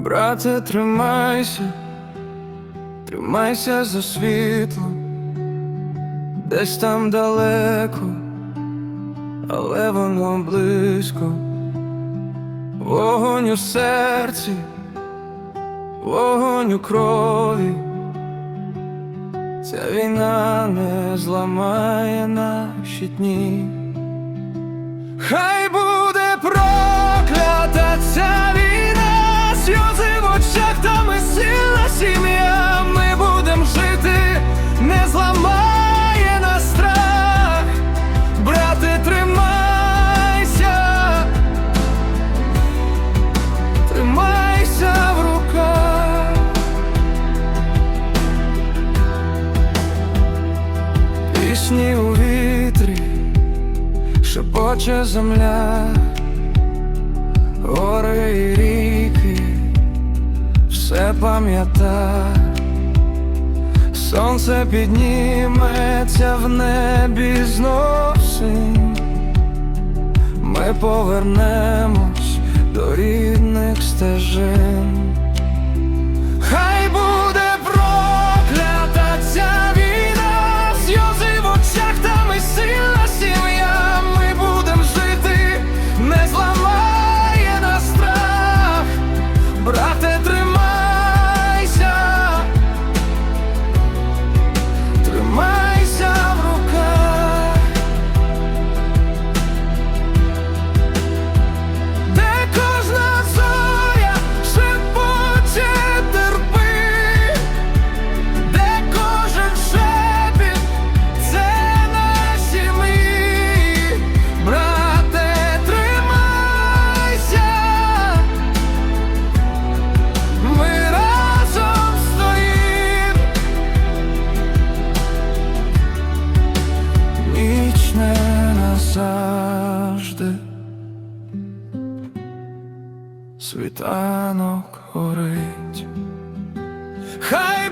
Брате, тримайся, тримайся за світло, десь там далеко, але воно близько, вогонь у серці, вогонь у крові, ця війна не зламає наші дні. Хай буде Пісні у вітрі шепоче земля, гори і ріки, все пам'ята, сонце підніметься в небі зносин, ми повернемось до рідних стежин. світанок горить. Хай